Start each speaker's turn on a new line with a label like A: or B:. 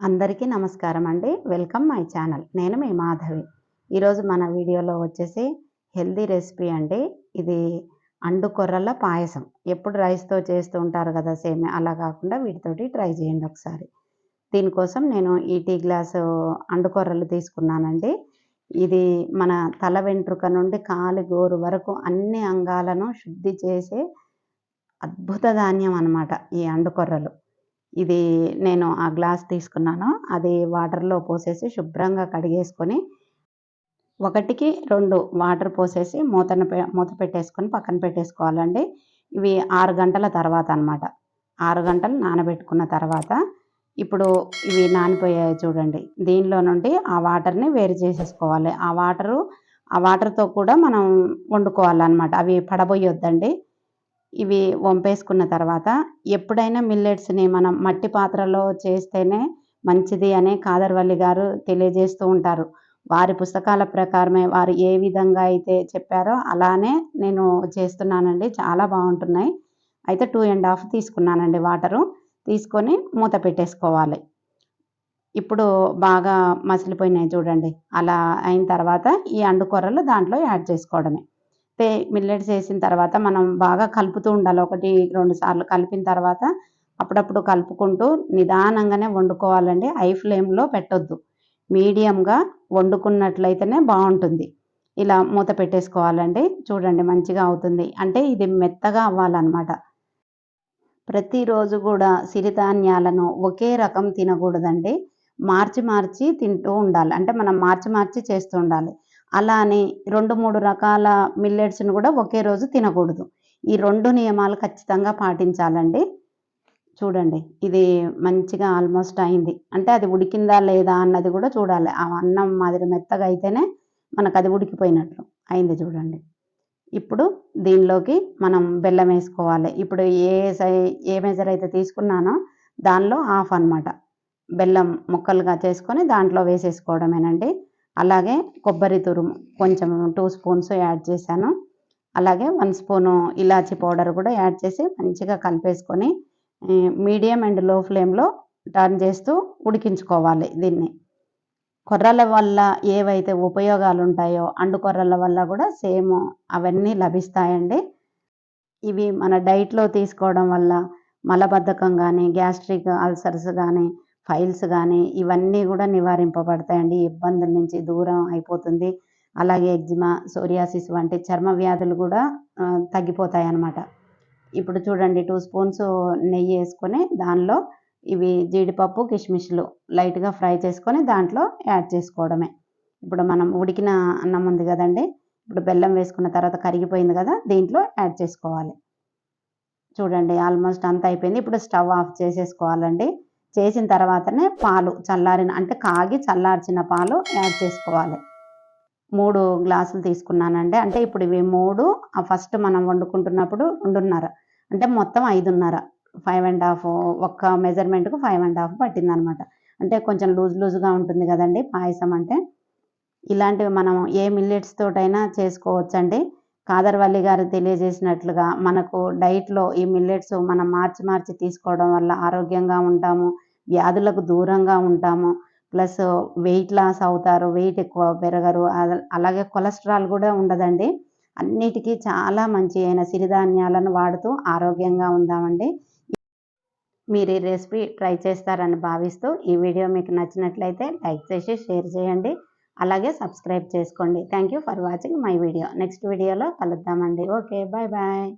A: అందరికీ నమస్కారం అండి. Welcome my channel. నేను మీ మాధవి. ఈరోజు మన వీడియోలో వచ్చేసి హెల్దీ రెసిపీ అండి. ఇది అండు కొర్రల పాయసం. ఎప్పుడు రైస్తో చేస్తూ ఉంటారు కదా సేమ్. అలా కాకుండా వీటితోటి ట్రై చేయండి ఒకసారి. దీనికోసం నేను ఈ టీ గ్లాసు అండు కొర్రలు తీసుకున్నానండి. ఇది మన తల వెంట్రుక నుండి కాలి గోరు వరకు అన్ని అంగాలను శుద్ధి చేసే అద్భుత ధాన్యం అనమాట ఈ అండుకొర్రలు ఇది నేను ఆ గ్లాస్ తీసుకున్నాను. అది వాటర్లో పోసేసి శుభ్రంగా కడిగేసుకొని ఒకటికి రెండు వాటర్ పోసేసి మూతను మూత పెట్టేసుకొని పక్కన పెట్టేసుకోవాలండి. ఇవి ఆరు గంటల తర్వాత అనమాట ఆరు గంటలు నానబెట్టుకున్న తర్వాత ఇప్పుడు ఇవి నానిపోయాయి చూడండి. దీనిలో నుండి ఆ వాటర్ని వేరు చేసేసుకోవాలి. ఆ వాటరు ఆ వాటర్తో కూడా మనం వండుకోవాలన్నమాట. అవి పడబోయొద్దండి. ఇవి వంపేసుకున్న తర్వాత ఎప్పుడైనా మిల్లెట్స్ని మనం మట్టి పాత్రలో చేస్తేనే మంచిది అనే కాదర్వల్లి గారు తెలియజేస్తూ ఉంటారు. వారి పుస్తకాల ప్రకారమే వారు ఏ విధంగా అయితే చెప్పారో అలానే నేను చేస్తున్నానండి. చాలా బాగుంటున్నాయి. అయితే టూ అండ్ హాఫ్ తీసుకున్నానండి వాటరు. తీసుకొని మూత పెట్టేసుకోవాలి. ఇప్పుడు బాగా మసిలిపోయినాయి చూడండి. అలా అయిన తర్వాత ఈ అండుకొర్రలు దాంట్లో యాడ్ చేసుకోవడమే. మిల్లెట్స్ వేసిన తర్వాత మనం బాగా కలుపుతూ ఉండాలి. ఒకటి రెండు సార్లు కలిపిన తర్వాత అప్పుడప్పుడు కలుపుకుంటూ నిదానంగానే వండుకోవాలండి. హై ఫ్లేమ్లో పెట్టొద్దు. మీడియంగా వండుకున్నట్లయితేనే బాగుంటుంది. ఇలా మూత పెట్టేసుకోవాలండి. చూడండి మంచిగా అవుతుంది. అంటే ఇది మెత్తగా అవ్వాలన్నమాట. ప్రతిరోజు కూడా సిరిధాన్యాలను ఒకే రకం తినకూడదండి. మార్చి మార్చి తింటూ ఉండాలి. అంటే మనం మార్చి మార్చి చేస్తూ ఉండాలి. అలా అని రెండు మూడు రకాల మిల్లెట్స్ని కూడా ఒకే రోజు తినకూడదు. ఈ రెండు నియమాలు ఖచ్చితంగా పాటించాలండి. చూడండి ఇది మంచిగా ఆల్మోస్ట్ అయింది. అంటే అది ఉడికిందా లేదా అన్నది కూడా చూడాలి. ఆ అన్నం మాదిరి మెత్తగా అయితేనే మనకు అది ఉడికిపోయినట్లు అయింది చూడండి. ఇప్పుడు దీనిలోకి మనం బెల్లం వేసుకోవాలి. ఇప్పుడు ఏ సై ఏ మెజర్ అయితే తీసుకున్నానో దానిలో హాఫ్ అనమాట బెల్లం ముక్కలుగా చేసుకొని దాంట్లో వేసేసుకోవడమేనండి. అలాగే కొబ్బరి తురుము కొంచెం టూ స్పూన్స్ యాడ్ చేశాను. అలాగే వన్ స్పూను ఇలాచి పౌడర్ కూడా యాడ్ చేసి మంచిగా కలిపేసుకొని మీడియం అండ్లో ఫ్లేమ్లో టర్న్ చేస్తూ ఉడికించుకోవాలి దీన్ని. కొర్రల వల్ల ఏవైతే ఉపయోగాలు ఉంటాయో అండు కొర్రల వల్ల కూడా సేమ్ అవన్నీ లభిస్తాయండి. ఇవి మన డైట్లో తీసుకోవడం వల్ల మలబద్ధకం కానీ గ్యాస్ట్రిక్ అల్సర్స్ కానీ ఫైల్స్ కానీ ఇవన్నీ కూడా నివారింపబడతాయండి. ఇబ్బందుల నుంచి దూరం అయిపోతుంది. అలాగే ఎగ్జిమా సోరియాసిస్ వంటి చర్మ వ్యాధులు కూడా తగ్గిపోతాయి అన్నమాట ఇప్పుడు చూడండి టూ స్పూన్స్ నెయ్యి వేసుకొని దానిలో ఇవి జీడిపప్పు కిస్మిస్లు లైట్గా ఫ్రై చేసుకొని దాంట్లో యాడ్ చేసుకోవడమే. ఇప్పుడు మనం ఉడికిన అన్నం ఉంది కదండి ఇప్పుడు బెల్లం వేసుకున్న తర్వాత కరిగిపోయింది కదా దీంట్లో యాడ్ చేసుకోవాలి. చూడండి ఆల్మోస్ట్ అంత అయిపోయింది. ఇప్పుడు స్టవ్ ఆఫ్ చేసేసుకోవాలండి. చేసిన తర్వాతనే పాలు చల్లారిన అంటే కాగి చల్లార్చిన పాలు యాడ్ చేసుకోవాలి. మూడు గ్లాసులు తీసుకున్నానండి. అంటే ఇప్పుడు ఇవి మూడు ఫస్ట్ మనం వండుకుంటున్నప్పుడు రెండున్నర. అంటే మొత్తం ఐదున్నర. ఫైవ్ అండ్ హాఫ్ ఒక్క మెజర్మెంట్కు ఫైవ్ అండ్ హాఫ్ పట్టిందనమాట. అంటే కొంచెం లూజ్ లూజ్గా ఉంటుంది కదండి పాయసం అంటే. ఇలాంటివి మనం ఏ మిల్లెట్స్ తోటైనా చేసుకోవచ్చండి. కాదర్వల్లి గారు తెలియజేసినట్లుగా మనకు డైట్లో ఈ మిల్లెట్స్ మనం మార్చి మార్చి తీసుకోవడం వల్ల ఆరోగ్యంగా ఉంటాము వ్యాధులకు దూరంగా ఉంటాము ప్లస్ వెయిట్ లాస్ అవుతారు వెయిట్ ఎక్కువ పెరగరు అలాగే కొలెస్ట్రాల్ కూడా ఉండదండి. అన్నిటికీ చాలా మంచి అయిన సిరిధాన్యాలను వాడుతూ ఆరోగ్యంగా ఉందామండి. మీరు ఈ రెసిపీ ట్రై చేస్తారని భావిస్తూ ఈ వీడియో మీకు నచ్చినట్లయితే లైక్ చేసి షేర్ చేయండి. అలాగే సబ్స్క్రైబ్ చేసుకోండి. Thank you for watching my video next వీడియోలో కలుద్దామండి. Okay bye bye